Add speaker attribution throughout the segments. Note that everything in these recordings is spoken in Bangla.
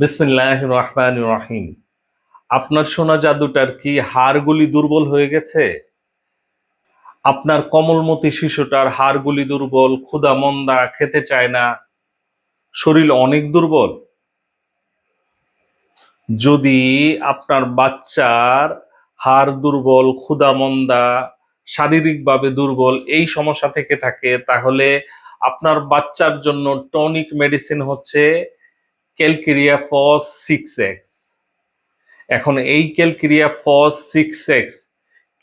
Speaker 1: বিসমিল্লাহ রহমান রহিম আপনার সোনা জাদুটার কি হাড়গুলি দুর্বল হয়ে গেছে? আপনার কমলমতি শিশুটার হাড়গুলি দুর্বল ক্ষুদা মন্দা, খেতে চায় না, শরীর অনেক দুর্বল। যদি আপনার বাচ্চার হাড় দুর্বল, ক্ষুধা মন্দা শারীরিকভাবে দুর্বল এই সমস্যা থেকে থাকে, তাহলে আপনার বাচ্চার জন্য টনিক মেডিসিন হচ্ছে ক্যালকেরিয়া ফস সিক্স এক্স এখন এই ক্যালকেরিয়া ফস সিক্স এক্স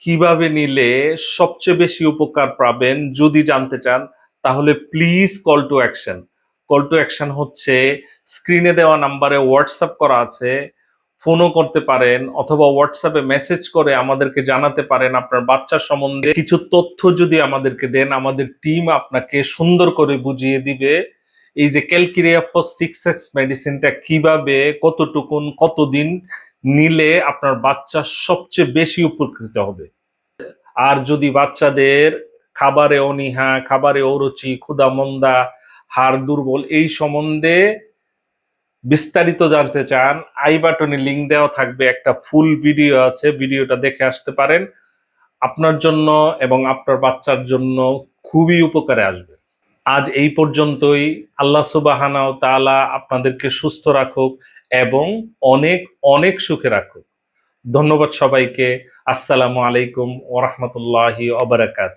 Speaker 1: কীভাবে নিলে সবচেয়ে বেশি উপকার পাবেন যদি জানতে চান, তাহলে please call to action call to action হচ্ছে স্ক্রিনে দেওয়া নাম্বারে হোয়াটসঅ্যাপ করা আছে ফোনও করতে পারেন অথবা হোয়াটসঅ্যাপে মেসেজ করে আমাদেরকে জানাতে পারেন আপনার বাচ্চার সম্বন্ধে। কিছু তথ্য যদি আমাদেরকে দেন, আমাদের টিম আপনাকে সুন্দর করে বুঝিয়ে দিবে। এই যে ক্যালকিরিয়া ফর সিক্স এক্স মেডিসিনটা কীভাবে, কতটুকুন, কতদিন নিলে আপনার বাচ্চা সবচেয়ে বেশি উপকৃত হবে? আর যদি বাচ্চাদের খাবারে অনীহা, খাবারে অরুচি ক্ষুধা মন্দা হাড় দুর্বল এই সম্বন্ধে বিস্তারিত জানতে চান, আই বাটনে লিঙ্ক দেওয়া থাকবে, একটা ফুল ভিডিও আছে ভিডিওটা দেখে আসতে পারেন। আপনার জন্য এবং আপনার বাচ্চার জন্য খুবই উপকারে আসবে। আজ এই পর্যন্তই। আল্লাহ সুবাহানাও তাআলা আপনাদেরকে সুস্থ রাখুক এবং অনেক অনেক সুখে রাখুক। ধন্যবাদ সবাইকে। আসসালামু আলাইকুম ওরহমতুল্লাহি অবরাকাত